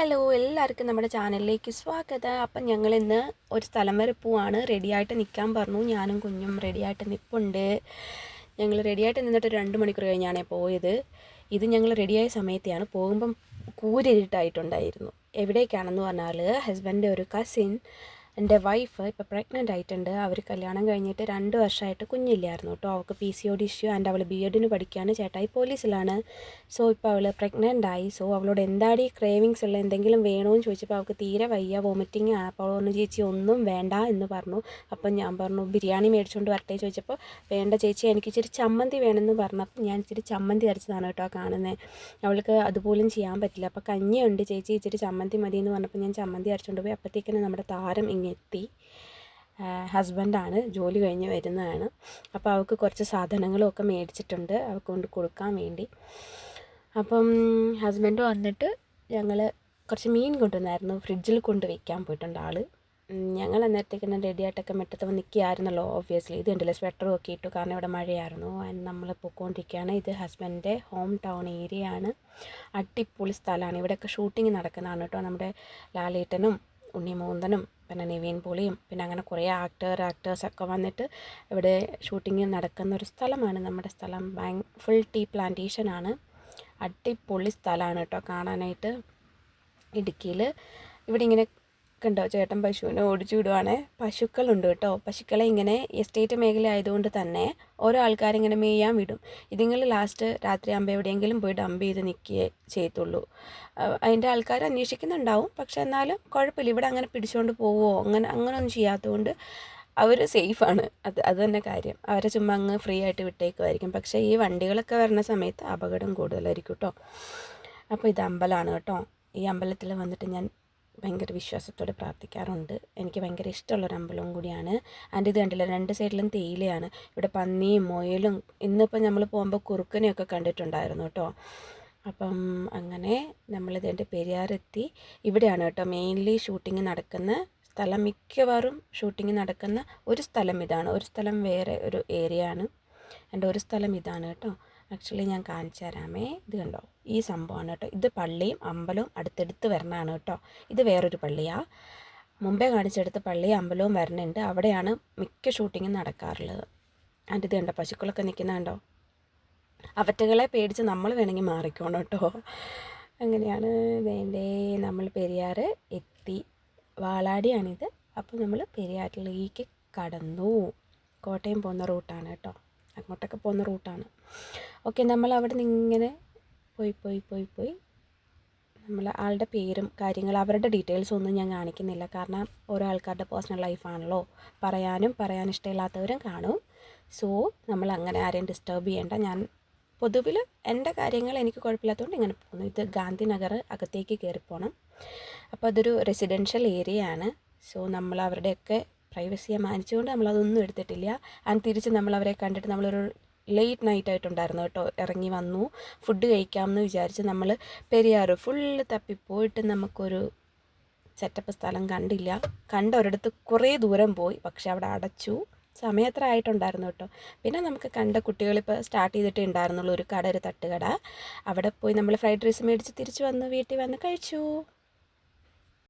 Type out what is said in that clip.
Hello എല്ലാവർക്കും നമ്മുടെ ചാനലിലേക്ക് സ്വാഗതം. അപ്പം ഞങ്ങൾ ഇന്ന് ഒരു സ്ഥലം വരെ പോവാണ്. റെഡിയായിട്ട് നിൽക്കാൻ പറഞ്ഞു. ഞാനും കുഞ്ഞും റെഡിയായിട്ട് നിൽപ്പുണ്ട് ഞങ്ങൾ റെഡിയായിട്ട് നിന്നിട്ട് രണ്ട് മണിക്കൂർ കഴിഞ്ഞാണ് പോയത്. ഇത് ഞങ്ങൾ റെഡിയായ സമയത്തെയാണ്. പോകുമ്പം കൂരിരുട്ടായിട്ടുണ്ടായിരുന്നു. എവിടേക്കാണെന്ന് പറഞ്ഞാൽ ഹസ്ബൻഡ് ഒരു കസിൻ എന്റെ വൈഫ് ഇപ്പോൾ പ്രഗ്നന്റ് ആയിട്ടുണ്ട്. അവർ കല്യാണം കഴിഞ്ഞിട്ട് രണ്ട് വർഷമായിട്ട് കുഞ്ഞില്ലായിരുന്നു കേട്ടോ. അവൾക്ക് P C O D issue and അവൾ ബി എഡിന് പഠിക്കുകയാണ്. ചേട്ടായി പോലീസിലാണ്. സോ ഇപ്പോൾ അവൾ പ്രഗ്നന്റ് ആയി. സോ അവളോട് എന്താടി ക്രേവിങ്സ് ഉള്ള എന്തെങ്കിലും വേണമെന്ന് ചോദിച്ചപ്പോൾ അവൾക്ക് തീരെ വയ്യ. വോമിറ്റിംഗ് ആണ് അപ്പോൾ അവൾ പറഞ്ഞു ചേച്ചി ഒന്നും വേണ്ട എന്ന് പറഞ്ഞു. അപ്പം ഞാൻ പറഞ്ഞു ബിരിയാണി മേടിച്ചുകൊണ്ട് വരട്ടെ ചോദിച്ചപ്പോൾ വേണ്ട ചേച്ചി എനിക്ക് ഇച്ചിരി ചമ്മന്തി വേണമെന്ന് പറഞ്ഞപ്പോൾ ഞാൻ ഇച്ചിരി ചമ്മന്തി അരച്ചതാണ് കേട്ടോ കാണുന്നത് അവൾക്ക് അതുപോലും ചെയ്യാൻ പറ്റില്ല. അപ്പോൾ കഞ്ഞിയുണ്ട് ചേച്ചി ഇച്ചിരി ചമ്മന്തി മതി എന്ന് പറഞ്ഞപ്പോൾ ഞാൻ ചമ്മന്തി അരച്ചുകൊണ്ട് പോയി. അപ്പോഴത്തേക്കിനും നമ്മുടെ താരം ഇങ്ങെത്തി ഹസ്ബൻഡാണ് ജോലി കഴിഞ്ഞ് വരുന്നതാണ്. അപ്പോൾ അവൾക്ക് കുറച്ച് സാധനങ്ങളും ഒക്കെ മേടിച്ചിട്ടുണ്ട് അവൾക്ക് കൊണ്ട് കൊടുക്കാൻ വേണ്ടി. അപ്പം ഹസ്ബൻഡ് വന്നിട്ട് ഞങ്ങൾ കുറച്ച് മീൻ കൊണ്ടുവന്നായിരുന്നു ഫ്രിഡ്ജിൽ കൊണ്ട് വയ്ക്കാൻ പോയിട്ടുണ്ട് ആൾ ഞങ്ങൾ അന്നേരത്തേക്ക് റെഡി ആയിട്ടൊക്കെ മുറ്റത്ത് വന്ന് നിൽക്കുകയായിരുന്നല്ലോ ഓബ്വിയസ്ലി ഇത് ഉണ്ടല്ലോ സ്വെറ്ററും ഒക്കെ ഇട്ടു കാരണം ഇവിടെ മഴയായിരുന്നു. ആൻഡ് നമ്മൾ പൊയ്ക്കൊണ്ടിരിക്കുകയാണ് ഇത് ഹസ്ബൻഡിന്റെ ഹോം ടൗൺ ഏരിയ ആണ്. അടിപൊളി സ്ഥലമാണ്. ഇവിടെയൊക്കെ ഷൂട്ടിംഗ് നടക്കുന്നതാണ് കേട്ടോ. നമ്മുടെ ലാലേട്ടനും ഉണ്ണിമൂന്തനും പിന്നെ നിവീൻ പോളിയും പിന്നെ അങ്ങനെ കുറേ ആക്ടർ ആക്ടേഴ്സൊക്കെ വന്നിട്ട് ഇവിടെ ഷൂട്ടിങ് നടക്കുന്ന ഒരു സ്ഥലമാണ്. നമ്മുടെ സ്ഥലം ബാങ്ക് ഫുൾ ടീ പ്ലാന്റേഷനാണ് അടിപൊളി സ്ഥലമാണ് കേട്ടോ കാണാനായിട്ട്. ഇടുക്കിയിൽ ഇവിടെ ഇങ്ങനെ കണ്ടോ ചേട്ടൻ പശുവിനെ ഓടിച്ചു വിടുവാണ്. പശുക്കളുണ്ട് കേട്ടോ. പശുക്കളെ ഇങ്ങനെ എസ്റ്റേറ്റ് മേഖല ആയതുകൊണ്ട് തന്നെ ഓരോ ആൾക്കാരിങ്ങനെ മേയാൻ വിടും. ഇതിങ്ങൾ ലാസ്റ്റ് രാത്രി ആകുമ്പോൾ എവിടെയെങ്കിലും പോയി ഡംപ് ചെയ്ത് നിൽക്കുകയേ ചെയ്യത്തുള്ളൂ. അതിന്റെ ആൾക്കാർ അന്വേഷിക്കുന്നുണ്ടാവും. പക്ഷെ എന്നാലും കുഴപ്പമില്ല. ഇവിടെ അങ്ങനെ പിടിച്ചുകൊണ്ട് പോവുമോ അങ്ങനെ അങ്ങനെയൊന്നും ചെയ്യാത്തതുകൊണ്ട് അവർ സേഫാണ് അത് അത് തന്നെ കാര്യം. അവരെ ചുമ്മാ അങ്ങ് ഫ്രീ ആയിട്ട് വിട്ടേക്കുമായിരിക്കും പക്ഷേ ഈ വണ്ടികളൊക്കെ വരുന്ന സമയത്ത് അപകടം കൂടുതലായിരിക്കും കേട്ടോ. അപ്പോൾ ഇത് അമ്പലമാണ് കേട്ടോ. ഈ അമ്പലത്തിൽ വന്നിട്ട് ഞാൻ ഭയങ്കര വിശ്വാസത്തോടെ പ്രാർത്ഥിക്കാറുണ്ട്. എനിക്ക് ഭയങ്കര ഇഷ്ടമുള്ളൊരു അമ്പലവും കൂടിയാണ്. അതിന്റെ ഇത് കണ്ടില്ല രണ്ട് സൈഡിലും തേയിലയാണ്. ഇവിടെ പന്നിയും മുയലും ഇന്നിപ്പോൾ നമ്മൾ പോകുമ്പോൾ കുറുക്കനെയൊക്കെ കണ്ടിട്ടുണ്ടായിരുന്നു കേട്ടോ. അപ്പം അങ്ങനെ നമ്മളിതിന്റെ പെരിയാറെത്തി. ഇവിടെയാണ് കേട്ടോ മെയിൻലി ഷൂട്ടിംഗ് നടക്കുന്ന സ്ഥലം. മിക്കവാറും ഷൂട്ടിംഗ് നടക്കുന്ന ഒരു സ്ഥലം ഇതാണ്. ഒരു സ്ഥലം വേറെ ഒരു ഏരിയ ആണ് എന്റെ ഒരു സ്ഥലം ഇതാണ് കേട്ടോ. ആക്ച്വലി ഞാൻ കാണിച്ചു തരാമേ. ഇത് കണ്ടോ? ഈ സംഭവമാണ് കേട്ടോ. ഇത് പള്ളിയും അമ്പലവും അടുത്തടുത്ത് വരണതാണ് കേട്ടോ. ഇത് വേറൊരു പള്ളിയാണ് മുമ്പേ കാണിച്ചെടുത്ത് പള്ളിയും അമ്പലവും വരണുണ്ട് അവിടെയാണ് മിക്ക ഷൂട്ടിങ്ങും നടക്കാറുള്ളത്. ആൻഡ് ഇത് കണ്ടോ? പശുക്കളൊക്കെ നിൽക്കുന്ന കണ്ടോ? അവറ്റകളെ പേടിച്ച് നമ്മൾ വേണമെങ്കിൽ മാറിക്കോണം കേട്ടോ. അങ്ങനെയാണ് വേണ്ടേ. നമ്മൾ പെരിയാർ എത്തി. വാളാടിയാണിത്. അപ്പോൾ നമ്മൾ പെരിയാറ്റിലേക്ക് കടന്നു. കോട്ടയം പോകുന്ന റൂട്ടാണ് കേട്ടോ. അങ്ങോട്ടൊക്കെ പോകുന്ന റൂട്ടാണ്. ഓക്കെ നമ്മൾ അവിടെ നിന്ന് ഇങ്ങനെ പോയി പോയി പോയി പോയി. നമ്മൾ ആളുടെ പേരും കാര്യങ്ങൾ അവരുടെ ഡീറ്റെയിൽസ് ഒന്നും ഞാൻ കാണിക്കുന്നില്ല. കാരണം ഓരോ ആൾക്കാരുടെ പേഴ്സണൽ ലൈഫാണല്ലോ. പറയാനും പറയാൻ ഇഷ്ടമില്ലാത്തവരും കാണും. സോ നമ്മൾ അങ്ങനെ ആരെയും ഡിസ്റ്റർബ് ചെയ്യേണ്ട. ഞാൻ പൊതുവിൽ എന്റെ കാര്യങ്ങൾ എനിക്ക് കുഴപ്പമില്ലാത്തതുകൊണ്ട് ഇങ്ങനെ പോകുന്നു. ഇത് ഗാന്ധിനഗർ അകത്തേക്ക് കയറിപ്പോണം. അപ്പോൾ അതൊരു റെസിഡൻഷ്യൽ ഏരിയ ആണ്. സോ നമ്മൾ അവരുടെയൊക്കെ പ്രൈവസിയെ മാനിച്ചുകൊണ്ട് നമ്മളതൊന്നും എടുത്തിട്ടില്ല. ആൻഡ് തിരിച്ച് അവരെ കണ്ടിട്ട് നമ്മളൊരു ലേറ്റ് നൈറ്റ് ആയിട്ടുണ്ടായിരുന്നു കേട്ടോ. ഇറങ്ങി വന്നു. ഫുഡ് കഴിക്കാമെന്ന് വിചാരിച്ച് നമ്മൾ പെരിയാറ് ഫുള്ള് തപ്പിപ്പോയിട്ട് നമുക്കൊരു സെറ്റപ്പ് സ്ഥലം കണ്ടില്ല. കണ്ട ഒരിടത്ത് കുറേ ദൂരം പോയി. പക്ഷെ അവിടെ അടച്ചു. സമയത്ര ആയിട്ടുണ്ടായിരുന്നു കേട്ടോ. പിന്നെ നമുക്ക് കണ്ട കുട്ടികളിപ്പോൾ സ്റ്റാർട്ട് ചെയ്തിട്ടേ ഉണ്ടായിരുന്നുള്ളൂ. ഒരു കട ഒരു തട്ടുകട. അവിടെ പോയി നമ്മൾ ഫ്രൈഡ് റൈസ് മേടിച്ച് തിരിച്ച് വന്ന് വീട്ടിൽ വന്ന് കഴിച്ചു.